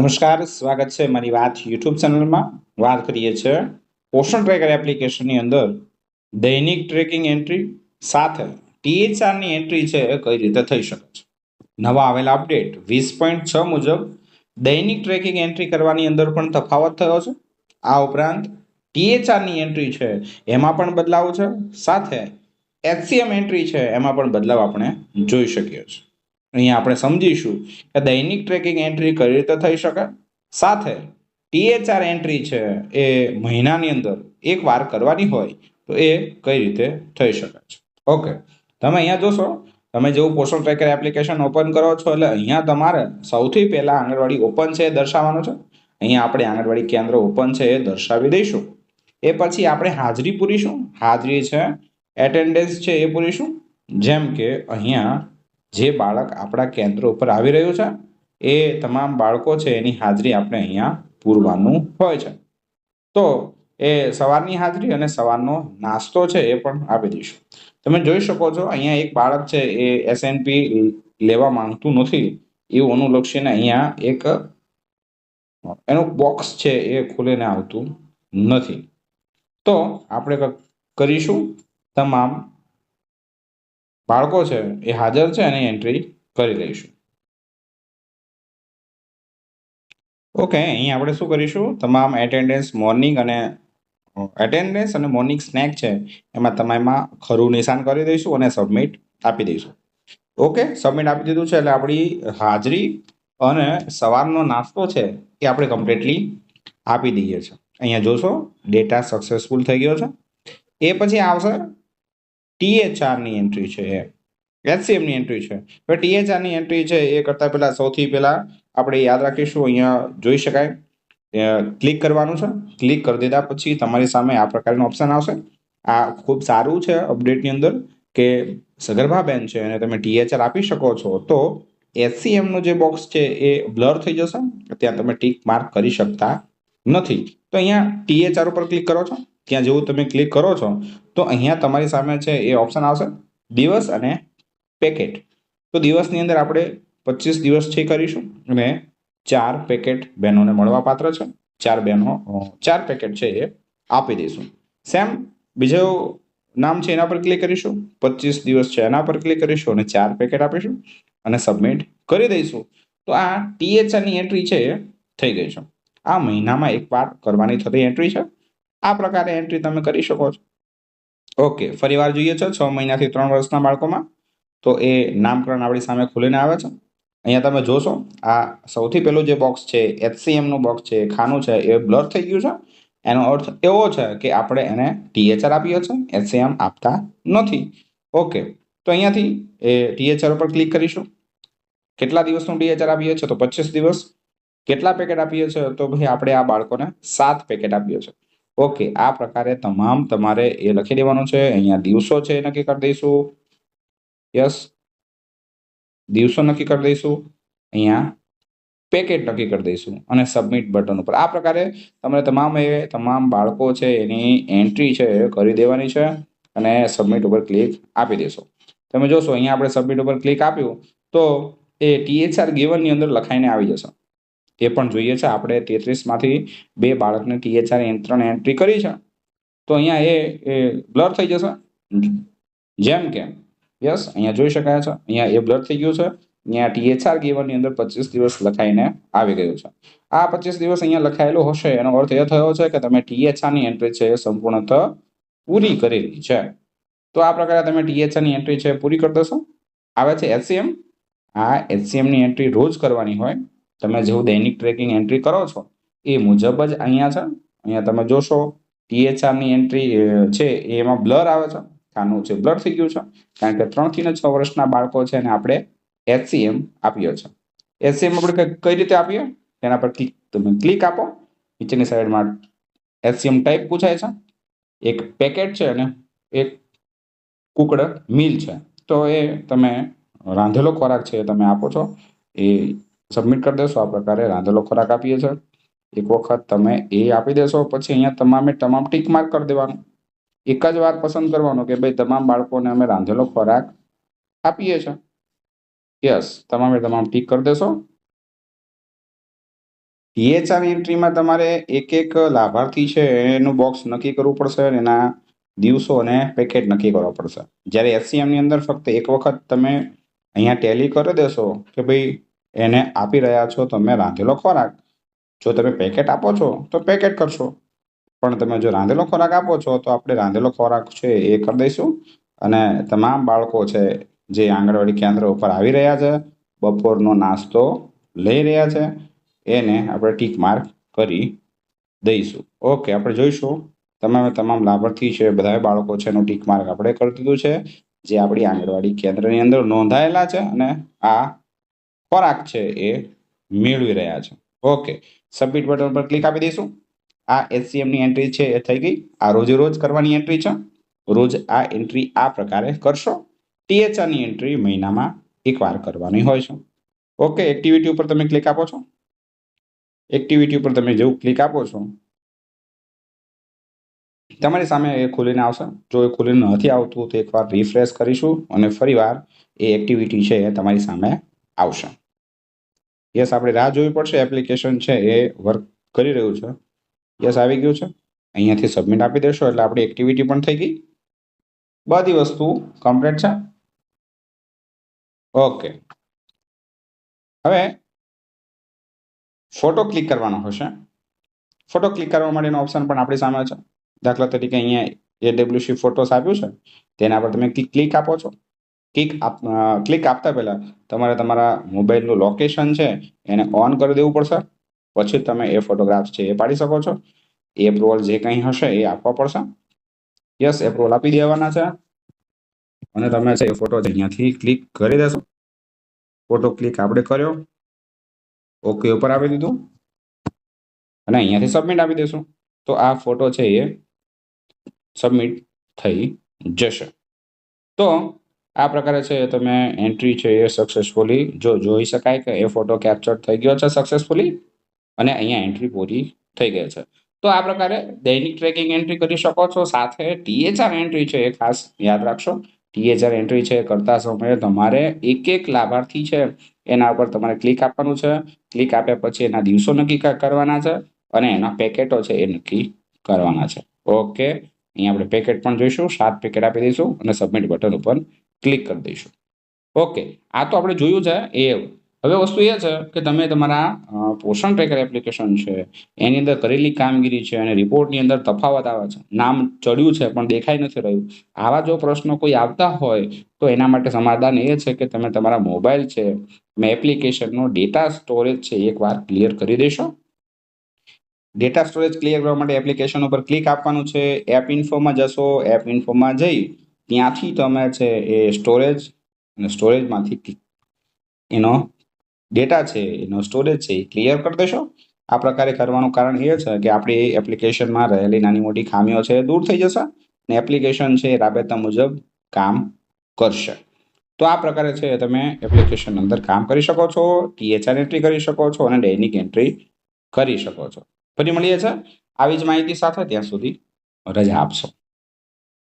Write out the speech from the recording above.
નમસ્કાર, સ્વાગત છે મારી વાત યુટ્યુબ ચેનલમાં. વાત કરીએ છીએ પોષણ ટ્રેકર એપ્લિકેશનની અંદર દૈનિક ટ્રેકિંગ એન્ટ્રી સાથે ટીએચઆરની એન્ટ્રી છે એ કઈ રીતે થઈ શકે છે. નવા આવેલા અપડેટ વીસ પોઈન્ટ છ મુજબ દૈનિક ટ્રેકિંગ એન્ટ્રી કરવાની અંદર પણ તફાવત થયો છે. આ ઉપરાંત ટીએચઆરની એન્ટ્રી છે એમાં પણ બદલાવ છે. સાથે એચસીએમ એન્ટ્રી છે એમાં પણ બદલાવ આપણે જોઈ શકીએ છીએ. અહીંયા આપણે સમજીશું કે દૈનિક ટ્રેકિંગ એન્ટ્રી કઈ રીતે થઈ શકે? સાથે ટીએચઆર એન્ટ્રી છે એ મહિનાની અંદર એક વાર કરવાની હોય તો એ કઈ રીતે થઈ શકે છે? ઓકે તમે અહીંયા જોશો, તમે જેવું પોષણ ટ્રેકર એપ્લિકેશન ઓપન કરો છો, એટલે અહીંયા તમારે સૌથી પહેલાં આંગણવાડી ઓપન છે એ દર્શાવવાનું છે. અહીંયા આપણે આંગણવાડી કેન્દ્ર ઓપન છે એ દર્શાવી દઈશું. એ પછી આપણે હાજરી પૂરીશું. હાજરી છે એટેન્ડન્સ છે એ પૂરીશું. જેમ કે અહીંયા જે બાળક આપણા કેન્દ્ર ઉપર આવી રહ્યું છે, એ તમામ બાળકો છે એની હાજરી આપણે અહીંયા પૂરવાનું હોય છે. તો એ સવારની હાજરી અને સવારનો નાસ્તો છે એ પણ આપી દઈશું. તમે જોઈ શકો છો, અહીંયા એક બાળક છે એ એસએનપી લેવા માંગતું નથી એવું અનુલક્ષીને અહીંયા એક, એનું બોક્સ છે એ ખુલીને આવતું નથી. તો આપણે કરીશું તમામ બાળકો છે, એ હાજર છે એની એન્ટ્રી કરી લઈશું. ઓકે અહીં આપણે શું કરીશું? તમામ એટેન્ડન્સ મોર્નિંગ અને એટેન્ડન્સ અને મોર્નિંગ સ્નેક છે, એમાં તમામમાં ખરું નિશાન કરી દઈશું અને સબમિટ આપી દઈશું. ઓકે સબમિટ આપી દીધું છે એટલે આપણી હાજરી અને સવારનો નાસ્તો છે, એ આપણે કમ્પ્લીટલી આપી દઈએ છીએ. અહીંયા જોશો ડેટા સક્સેસફુલ થઈ ગયો છે. એ પછી આવશે ટીએચઆરની એન્ટ્રી છે એ. એચસીએમની એન્ટ્રી છે. હવે ટીએચઆરની એન્ટ્રી છે એ કરતાં પહેલાં સૌથી પહેલાં આપણે યાદ રાખીશું, અહીંયા જોઈ શકાય. ક્લિક કરવાનું છે. ક્લિક કરી દીધા પછી તમારી સામે આ પ્રકારનું ઓપ્શન આવશે. આ ખૂબ સારું છે અપડેટની અંદર કે સગર્ભા બેન છે અને તમે ટીએચઆર આપી શકો છો તો એચસીએમનું જે બોક્સ છે એ બ્લર થઈ જશે. ત્યાં તમે ટીક માર્ક કરી શકતા નથી. તો અહીંયા ટીએચઆર ઉપર ક્લિક કરો છો. ત્યાં જેવું તમે ક્લિક કરો છો તો અહીંયા તમારી સામે છે એ ઓપ્શન આવશે. દિવસ અને પેકેટ તો દિવસની અંદર આપણે પચીસ દિવસ છે કરીશું અને ચાર પેકેટ બહેનોને મળવા પાત્ર છે. ચાર બહેનો ચાર પેકેટ છે એ આપી દઈશું. સેમ બીજો નામ છે એના પર ક્લિક કરીશું. પચીસ દિવસ છે એના પર ક્લિક કરીશું અને ચાર પેકેટ આપીશું અને સબમિટ કરી દઈશું. તો આ ટીએચઆરની એન્ટ્રી છે એ થઈ ગઈ છે. આ મહિનામાં એકવાર કરવાની થતી એન્ટ્રી છે. આ પ્રકારે એન્ટ્રી તમે કરી શકો છો. ઓકે ફરી વાર જોઈએ છે, છ મહિનાથી ત્રણ વર્ષના બાળકોમાં. તો એ નામકરણ આપણી સામે ખુલીને આવે છે. અહીંયા તમે જોશો, આ સૌથી પહેલું જે બોક્સ છે એચસીએમનું બોક્સ છે, ખાનું છે, એ બ્લર થઈ ગયું છે. એનો અર્થ એવો છે કે આપણે એને ટીએચઆર આપ્યો છે એચસીએમ આપતા નથી. ઓકે, તો અહીંયાથી એ ટીએચઆર ઉપર ક્લિક કરીશું. કેટલા દિવસનું ટીએચઆર આપીએ છીએ? તો પચીસ દિવસ. કેટલા પેકેટ આપીએ છીએ? તો ભાઈ આપણે આ બાળકોને સાત પેકેટ આપીએ છીએ. ઓકે, આ પ્રકારે તમામ તમારે એ લખી દેવાનું છે. અહીંયા દિવસો છે એ નક્કી કરી દઈશું. યસ. દિવસો નક્કી કરી દઈશું. અહીંયા પેકેટ નક્કી કરી દઈશું અને સબમિટ બટન ઉપર. આ પ્રકારે તમારે તમામ એ તમામ બાળકો છે એની એન્ટ્રી છે કરી દેવાની છે અને સબમિટ ઉપર ક્લિક આપી દેશો. તમે જોશો, અહીંયા આપણે સબમિટ ઉપર ક્લિક આપ્યું તો એ ટીએચઆર ગેવનની અંદર લખાઈને આવી જશે. એ પણ જોઈએ છે. આપણે તેત્રીસમાંથી બે બાળકને ટીએચઆર ત્રણ એન્ટ્રી કરી છે. તો અહીંયા એ બ્લર થઈ જશે. જેમ કે યસ અહીંયા જોઈ શકાય છે. અહીંયા એ બ્લર થઈ ગયું છે. અહીંયા ટીએચઆર ગેવનની અંદર પચીસ દિવસ લખાઈને આવી ગયું છે. આ પચીસ દિવસ અહીંયા લખાયેલું હશે. એનો અર્થ એ થયો છે કે તમે ટીએચઆરની એન્ટ્રી છે એ સંપૂર્ણતઃ પૂરી કરેલી છે. તો આ પ્રકારે તમે ટીએચઆરની એન્ટ્રી છે પૂરી કરી દેશો. આવે છે એચસીએમ આ એચસીએમની એન્ટ્રી રોજ કરવાની હોય. તમે જેવું દૈનિક ટ્રેકિંગ એન્ટ્રી કરો છો, એ મુજબ જ અહીંયા છે. અહીંયા તમે જોશો ટીએચઆરની એન્ટ્રી છે એમાં બ્લર આવે છે. ખાનું છે બ્લર થઈ ગયું છે. કારણ કે ત્રણથી ને છ વર્ષના બાળકો છે અને આપણે એચસીએમ આપ્યો છે એચસીએમ આપણે કઈ- રીતે આપીએ? તેના પર ક્લિક તમે ક્લિક આપો. નીચેની સાઈડમાં એચસીએમ ટાઈપ પૂછાય છે. એક પેકેટ છે અને એક કુકડ મિલ છે. તો એ તમે રાંધેલો ખોરાક છે તમે આપો છો. એ સબમિટ કરી દેશો. આ પ્રકારે રાંધેલો ખોરાક આપીએ છીએ. એક વખત તમે એ આપી દેશો, પછી અહીંયા તમામે તમામ ટીક માર્ક કરી દેવાનું. એક જ વાર પસંદ કરવાનું કે ભાઈ તમામ બાળકોને અમે રાંધેલો ખોરાક આપીએ છીએ. યસ તમામે તમામ ટીક કરી દેશો. પીએચઆર એન્ટ્રીમાં તમારે એક એક લાભાર્થી છે એનું બોક્સ નક્કી કરવું પડશે એના દિવસો અને પેકેટ નક્કી કરવા પડશે. જ્યારે એસસીએમની અંદર ફક્ત એક વખત તમે અહીંયા ટેલી કરી દેશો કે ભાઈ એને આપી રહ્યા છો તમે રાંધેલો ખોરાક. જો તમે પેકેટ આપો છો, તો પેકેટ કરશો. પણ તમે જો રાંધેલો ખોરાક આપો છો, તો આપણે રાંધેલો ખોરાક છે એ કરી દઈશું. અને તમામ બાળકો છે, જે આંગણવાડી કેન્દ્ર ઉપર આવી રહ્યા છે, બપોરનો નાસ્તો લઈ રહ્યા છે, એને આપણે ટીક માર્ક કરી દઈશું. ઓકે, આપણે જોઈશું. તમામે તમામ લાભાર્થી છે બધા બાળકો છે, એનું ટીક માર્ક આપણે કરી દીધું છે, જે આપણી આંગણવાડી કેન્દ્રની અંદર નોંધાયેલા છે, અને આ ખોરાક છે એ મેળવી રહ્યા છે. ઓકે સબમિટ બટન પર ક્લિક આપી દઈશું. આ એસસીએમની એન્ટ્રી છે એ થઈ ગઈ. આ રોજે રોજ કરવાની એન્ટ્રી છે. રોજ આ એન્ટ્રી આ પ્રકારે કરશો. ટીએચઆરની એન્ટ્રી મહિનામાં એકવાર કરવાની હોય છે. ઓકે એક્ટિવિટી ઉપર તમે ક્લિક આપો છો. એક્ટિવિટી ઉપર તમે જેવું ક્લિક આપો છો, તમારી સામે એ ખુલીને આવશે. જો એ ખુલીને નથી આવતું તો એકવાર રિફ્રેશ કરીશું અને ફરીવાર એ એક્ટિવિટી છે એ તમારી સામે આવશે. યસ આપણે રાહ જોવી પડશે. એપ્લિકેશન છે એ વર્ક કરી રહ્યું છે. યસ આવી ગયું છે. અહીંયાથી સબમિટ આપી દેશો. એટલે આપણી એક્ટિવિટી પણ થઈ ગઈ. બધી વસ્તુ કમ્પ્લીટ છે. ઓકે હવે ફોટો ક્લિક કરવાનો હશે. ફોટો ક્લિક કરવા માટેનો ઓપ્શન પણ આપણી સામે છે. દાખલા તરીકે અહીંયા એડબ્લ્યુસી ફોટોસ આપ્યું છે. તેના પર તમે ક્લિક આપો છો. ક્લિક આપ ક્લિક આપતા પહેલાં તમારે તમારા મોબાઈલનું લોકેશન છે, એને ઓન કરી દેવું પડશે. પછી તમે એ ફોટોગ્રાફ્સ છે એ પાડી શકો છો. એ એપ્રુવલ જે કંઈ હશે એ આપવા પડશે. યસ એપ્રુવલ આપી દેવાના છે. અને તમે છે એ ફોટો અહીંયાથી ક્લિક કરી દેશો. ફોટો ક્લિક આપણે કર્યો. ઓકે ઉપર આપી દીધું. અને અહીંયાથી સબમિટ આપી દેશું. તો આ ફોટો છે એ સબમિટ થઈ જશે. તો આ પ્રકારે છે, તમે એન્ટ્રી છે એ સક્સેસફુલી જો જોઈ શકાય કે એ ફોટો કેપ્ચર થઈ ગયો છે સક્સેસફુલી અને અહીંયા એન્ટ્રી પૂરી થઈ ગઈ છે. તો આ પ્રકારે દૈનિક ટ્રેકિંગ એન્ટ્રી કરી શકો છો, સાથે ટીએચઆર એન્ટ્રી છે એ ખાસ યાદ રાખશો. ટીએચઆર એન્ટ્રી છે કરતા સમયે તમારે એક એક લાભાર્થી છે એના ઉપર તમારે ક્લિક આપવાનું છે. ક્લિક આપ્યા પછી એના દિવસો નક્કી કરવાના છે અને એના પેકેટો છે એ નક્કી કરવાના છે. ઓકે અહીંયા આપણે પેકેટ પણ જોઈશું, સાત પેકેટ આપી દઈશું અને સબમિટ બટન ઉપર ક્લિક કરી દઈશું. ઓકે આ તો આપણે જોયું છે, એ હવે વસ્તુ એ છે કે તમે તમારા પોષણ ટ્રેકર એપ્લિકેશન છે, એની અંદર કરેલી કામગીરી છે અને રિપોર્ટની અંદર તફાવત આવે છે. નામ ચડ્યું છે પણ દેખાઈ નથી રહ્યું. આવા જો પ્રશ્નો કોઈ આવતા હોય, તો એના માટે સમાધાન એ છે કે તમે તમારા મોબાઈલ છે, મેં એપ્લિકેશનનો ડેટા સ્ટોરેજ છે એકવાર ક્લિયર કરી દેશો. ડેટા સ્ટોરેજ ક્લિયર કરવા માટે એપ્લિકેશન ઉપર ક્લિક આપવાનું છે એપ ઇન્ફોમાં જશો એપ ઇન્ફોમાં જઈ ત્યાંથી તમે છે એ સ્ટોરેજ અને સ્ટોરેજમાંથી એનો ડેટા છે, એનો સ્ટોરેજ છે એ ક્લિયર કરી દેશો. આ પ્રકારે કરવાનું કારણ એ છે કે આપણી એપ્લિકેશનમાં રહેલી નાની મોટી ખામીઓ છે દૂર થઈ જશે અને એપ્લિકેશન છે એ રાબેતા મુજબ કામ કરશે. તો આ પ્રકારે છે તમે એપ્લિકેશન અંદર કામ કરી શકો છો ટીએચઆર એન્ટ્રી કરી શકો છો અને ડેનિક એન્ટ્રી કરી શકો છો. ફરી મળીએ છે. આવી જ માહિતી સાથે ત્યાં સુધી રજા આપશો.